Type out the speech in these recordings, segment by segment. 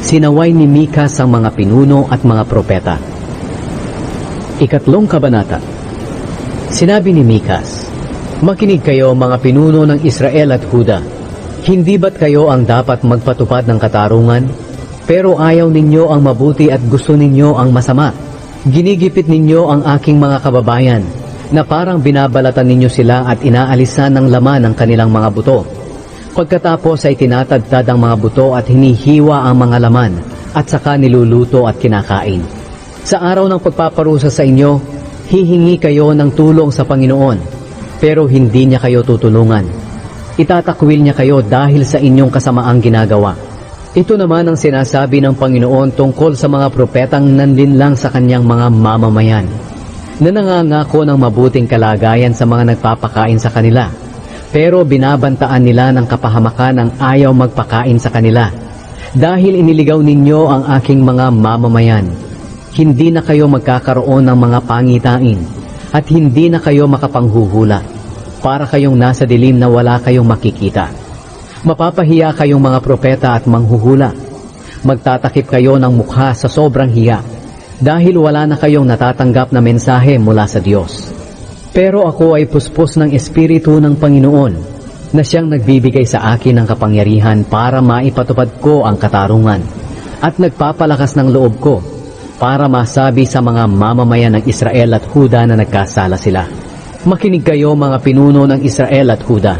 sinaway ni Mikas ang mga pinuno at mga propeta. Ikatlong kabanata Sinabi ni Mikas, Makinig kayo mga pinuno ng Israel at Huda. Hindi ba't kayo ang dapat magpatupad ng katarungan? Pero ayaw ninyo ang mabuti at gusto ninyo ang masama. Ginigipit ninyo ang aking mga kababayan na parang binabalatan ninyo sila at inaalisan ng laman ng kanilang mga buto. Pagkatapos ay tinatadtad ang mga buto at hinihiwa ang mga laman at saka niluluto at kinakain. Sa araw ng pagpaparusa sa inyo, hihingi kayo ng tulong sa Panginoon, pero hindi niya kayo tutulungan. Itatakwil niya kayo dahil sa inyong kasamaang ginagawa. Ito naman ang sinasabi ng Panginoon tungkol sa mga propetang nanlinlang sa kanyang mga mamamayan na nangangako ng mabuting kalagayan sa mga nagpapakain sa kanila. Pero binabantaan nila ng kapahamakan ang ayaw magpakain sa kanila. Dahil iniligaw ninyo ang aking mga mamamayan, hindi na kayo magkakaroon ng mga pangitain at hindi na kayo makapanghuhula para kayong nasa dilim na wala kayong makikita. Mapapahiya kayong mga propeta at manghuhula. Magtatakip kayo ng mukha sa sobrang hiya dahil wala na kayong natatanggap na mensahe mula sa Diyos. Pero ako ay puspos ng Espiritu ng Panginoon na siyang nagbibigay sa akin ng kapangyarihan para maipatupad ko ang katarungan at nagpapalakas ng loob ko para masabi sa mga mamamayan ng Israel at Huda na nagkasala sila. Makinig kayo mga pinuno ng Israel at Huda.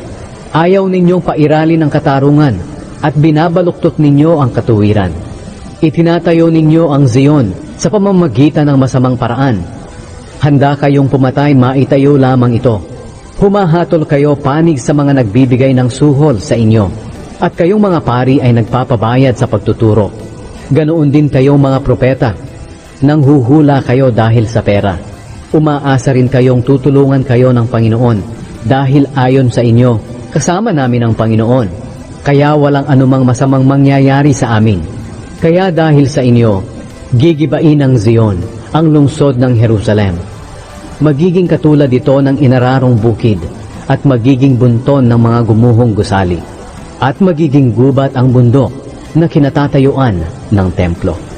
Ayaw ninyong pairalin ang katarungan at binabaluktot ninyo ang katuwiran. Itinatayo ninyo ang Zion sa pamamagitan ng masamang paraan. Handa kayong pumatay maitayo lamang ito. Humahatol kayo panig sa mga nagbibigay ng suhol sa inyo. At kayong mga pari ay nagpapabayad sa pagtuturo. Ganoon din kayong mga propeta. Nang huhula kayo dahil sa pera. Umaasa rin kayong tutulungan kayo ng Panginoon dahil ayon sa inyo, kasama namin ang Panginoon. Kaya walang anumang masamang mangyayari sa amin. Kaya dahil sa inyo, gigibain ang Zion, ang lungsod ng Jerusalem. Magiging katulad ito ng inararong bukid at magiging bunton ng mga gumuhong gusali. At magiging gubat ang bundok na kinatatayuan ng templo.